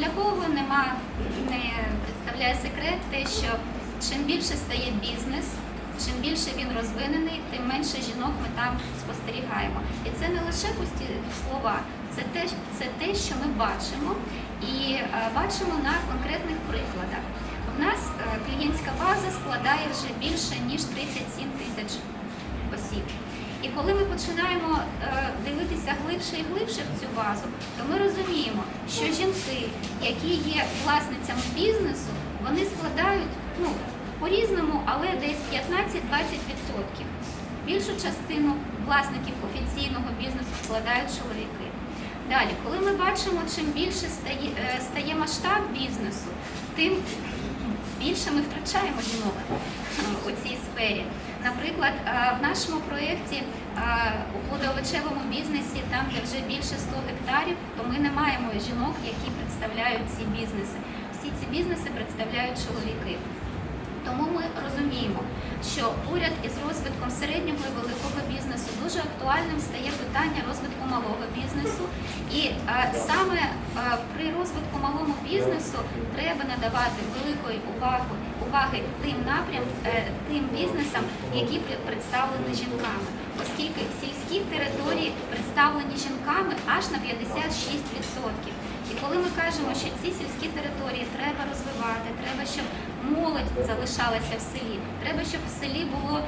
для кого нема, не представляє секрет те, що чим більше стає бізнес, чим більше він розвинений, тим менше жінок ми там спостерігаємо. І це не лише пусті слова, це те, це те, що ми бачимо, і е, бачимо на конкретних прикладах. У нас е, клієнтська база складає вже більше ніж 37 тисяч осіб. І коли ми починаємо е, дивитися глибше і глибше в цю базу, то ми розуміємо, що жінки, які є власницями бізнесу, вони складають ну, по-різному, але десь 15-20%. Більшу частину власників офіційного бізнесу складають чоловіки. Далі, коли ми бачимо, чим більше стає, е, стає масштаб бізнесу, тим більше ми втрачаємо жінок у цій сфері. Наприклад, е, в нашому проєкті е, у плодовичевому бізнесі, там де вже більше 100 гектарів, то ми не маємо жінок, які представляють ці бізнеси. Всі ці бізнеси представляють чоловіки. Тому ми розуміємо, що поряд із розвитком середнього і великого бізнесу дуже актуальним стає питання розвитку малого бізнесу. І е, саме е, при розвитку малому бізнесу треба надавати великої уваги, уваги тим напрям, е, тим бізнесам, які пр- представлені жінками, оскільки сільські території представлені жінками аж на 56%. І коли ми кажемо, що ці сільські території треба розвивати, треба, щоб молодь залишалася в селі, треба, щоб в селі було е,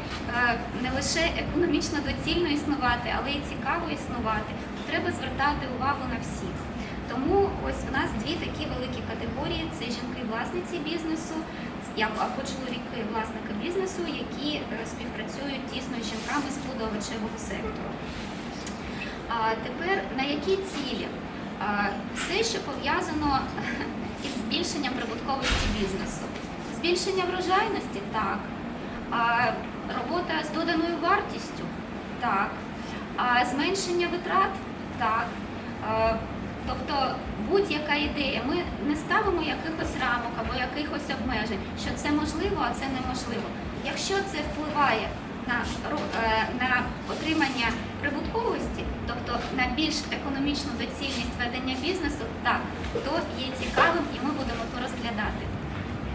не лише економічно доцільно існувати, але й цікаво існувати, треба звертати увагу на всіх. Тому ось в нас дві такі великі категорії: це жінки-власниці бізнесу, або чоловіки власники бізнесу, які е, співпрацюють тісно з жінками з плодовичевого сектору. А тепер на які цілі? А, Все, що пов'язано із збільшенням прибутковості бізнесу. Збільшення врожайності так. Робота з доданою вартістю так. Зменшення витрат так. Тобто будь-яка ідея, ми не ставимо якихось рамок або якихось обмежень, що це можливо, а це неможливо. Якщо це впливає на, е, на отримання прибутковості, тобто на більш економічну доцільність ведення бізнесу, так, то є цікавим і ми будемо то розглядати.